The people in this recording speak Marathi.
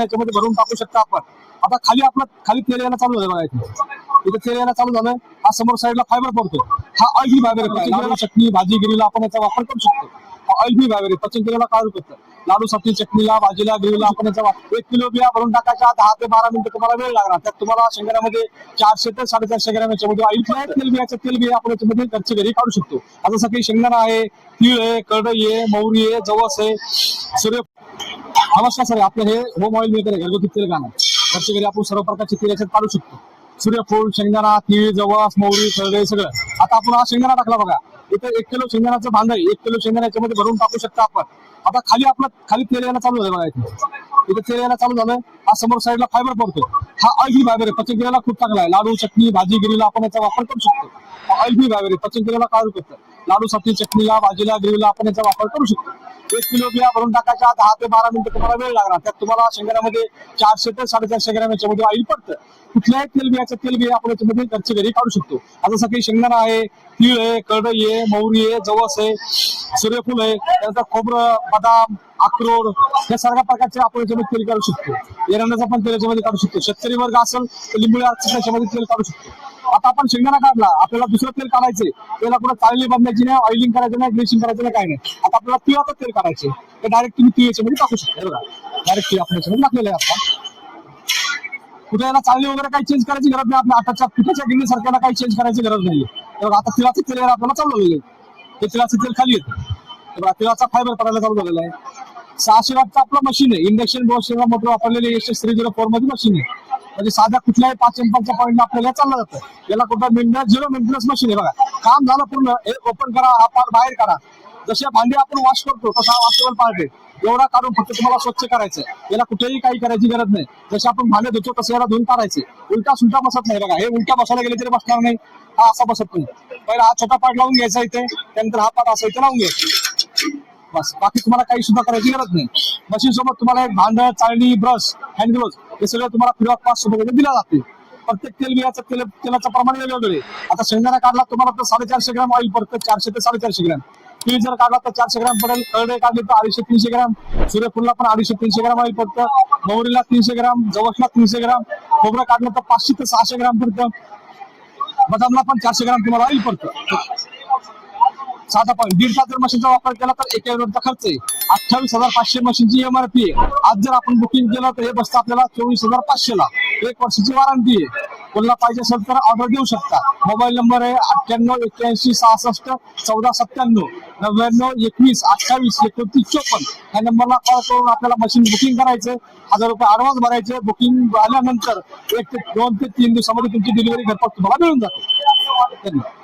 याच्यामध्ये भरून टाकू शकता आपण. आता खाली आपलं खाली तेल यायला चालू झालं बघा इथे. इथे तेल यायला चालू झालं हा समोर साईडला फायबर पडतो हा ऑइल फायबर आहे. चटणी भाजी गिरीला आपण याचा वापर करू शकतो. हा ऑइल फायबर आहे. पचन केलेला काढू शकतो. लाडू साठी चटणीला भाजीला गिरीला आपण याचा वापर एक किलो बिया भरून टाकायच्या दहा ते बारा मिनिटं तुम्हाला वेळ लागणार. त्यात तुम्हाला शेंगण्यामध्ये चारशे ते साडेचारशे ग्रॅम याच्यामध्ये ऑइल फ्राय तेल बियाचं तेल बिया आपण याच्यामध्ये घरच्या घरी काढू शकतो. आता सगळी शेंगदाणा आहे तीळ आहे कडई आहे मौरी आहे जवस आहे सूर्य आवश्यक सर आपलं हे होम ऑइल मिळतं घरगुती तेल गाणं घरच्या घरी आपण सर्व प्रकारचे तेल याच्यात काढू शकतो. सूर्यफूल शेंगदाणा तीळ जवस मोहरी करडई सगळं. आता आपण हा शेंगदाणा टाकला बघा. इथं एक किलो शेंगदाण्याचं भांड आहे. एक किलो शेंगदाणा याच्यामध्ये भरून टाकू शकता आपण. आता खाली आपलं खाली तेल यायला चालू झालं बघा इथे. इथे तेल यायला चालू झालं. हा समोर साईडला फायबर पडतो. हा ऑइल फायबर आहे. पचन खूप चांगला आहे. लाडू चटणी भाजी गिरीला आपण याचा वापर करू शकतो. हा ऑइल फ्री फायबर आहे. पचन काढू करतं. लाडू साठी चटणीला भाजीला ग्रेवीला आपण याचा वापर करू शकतो. एक किलो बिया भरून टाकायच्या दहा ते बारा मिनिटं तुम्हाला वेळ लागणार. त्यात तुम्हाला शेंगण्यामध्ये चारशे ते साडेचारशे ग्रॅम याच्यामध्ये ऑइल पडतं. कुठल्याही तेल बियाचं तेल बिया आपण याच्यामध्ये घरच्या घरी काढू शकतो. आता सगळी शेंगदाणा आहे तीळ आहे करडई आहे मौरी आहे जवस आहे सूर्यफूल आहे त्यानंतर खोबरं बदाम अक्रोड या सगळ्या प्रकारचे आपण याच्यामध्ये तेल काढू शकतो. एरंडाचं पण तेल याच्यामध्ये काढू शकतो. शेतकरी वर्ग असेल तर लिंबू याच्यामध्ये तेल काढू शकतो. आता आपण शेंगदाणा काढला. आपल्याला दुसरं तेल काढायचे त्याला कुठं चाळणी बांधायची नाही ऑइलिंग करायचं नाही ग्रेसिंग करायचं नाही काय नाही. आता आपल्याला तिळाचं तेल काढायचे ते डायरेक्ट तुम्ही तिळ याच्यामध्ये टाकू शकता. बघा. डायरेक्ट तिळ आपण याच्यामध्ये टाकलेलं आहे आता. कुठे याला चाळणी वगैरे काही चेंज करायची गरज नाही. आपल्या आताच्या पिठाच्या गिरणी सारख्याला काही चेंज करायची गरज नाही बघा आता तिळाचं तेल यायला आपल्याला चालू झालेलं आहे. ते तिळाचं तेल खाली येतं. बघा तिळाचा फायबर पडायला चालू झालेला आहे. सहाशे वाटचं आपलं मशीन आहे. इंडक्शन बॉक्स मोटर वापरलेले एस एस थ्री झिरो फोरमध्ये मशीन आहे. म्हणजे साध्या कुठल्याही पाच एम्पलच्या पॉईंट आपल्याला चाललं जातं. याला कुठं मेंटेनन्स झिरो मेंटेनन्स मशीन आहे बघा. काम झालं पूर्ण हे ओपन करा हा पार बाहेर काढा. जसे भांडी आपण वॉश करतो तसा वॉशेबल पार्ट आहे. एवढा काढून फक्त तुम्हाला स्वच्छ करायचं याला कुठेही काही करायची गरज नाही. जसे आपण भांडे धुतो तसे याला धुवून काढायचे. उलटा सुलटा बसत नाही बघा. हे उलटा बसायला गेले तरी बसणार नाही. हा असा बसत नाही. पहिला हा छोटा पार्ट लावून घ्यायचा इथे. त्यानंतर हा पार्ट असा इथे लावून घ्यायचा बस. बाकी तुम्हाला काही सुद्धा करायची गरज नाही. मशीन सोबत तुम्हाला एक भांड चाळणी ब्रश हँड ग्लोव्ह हे सगळं तुम्हाला फ्री ऑफ कॉस्ट वगैरे दिला जाते प्रत्येक तेल बियाचं तेल तेलाचं प्रमाण वेगवेगळे आता शेंगदाणा काढला तुम्हाला तर साडेचारशे ग्रॅम ऑइल पडतं चारशे ते साडेचारशे ग्रॅम. तीळ जर काढला तर चारशे ग्रॅम पडेल करडे काढले तर अडीचशे तीनशे ग्रॅम. सूर्यफुलला पण अडीचशे तीनशे ग्रॅम ऑइल पडतं. मोहरीला तीनशे ग्रॅम जवसला तीनशे ग्रॅम. खोबरं काढलं तर पाचशे ते सहाशे ग्रॅम पडतं. बदामला पण चारशे ग्रॅम तुम्हाला ऑइल पडतं. साधा पॉईंट दीड तास जर मशीनचा वापर केला तर एक युनिटचा खर्च आहे. अठ्ठावीस हजार पाचशे मशीनची एमआरपी आहे. आज जर आपण बुकिंग केलं तर हे बसतं आपल्याला चोवीस हजार पाचशे ला. एक वर्षाची वॉरंटी आहे. कोणाला पाहिजे असेल तर ऑर्डर देऊ शकता. मोबाईल नंबर आहे अठ्ठ्याण्णव एक्क्याऐंशी सहासष्ट चौदा सत्त्याण्णव नव्याण्णव एकवीस अठ्ठावीस एकोणतीस चोपन्न या नंबरला कॉल करून आपल्याला मशीन बुकिंग करायचं हजार रुपये ऍडव्हान्स भरायचे बुकिंग आल्यानंतर एक ते दोन ते तीन दिवसामध्ये तुमची डिलिव्हरी घरपोच तुम्हाला मिळून जाते. धन्यवाद.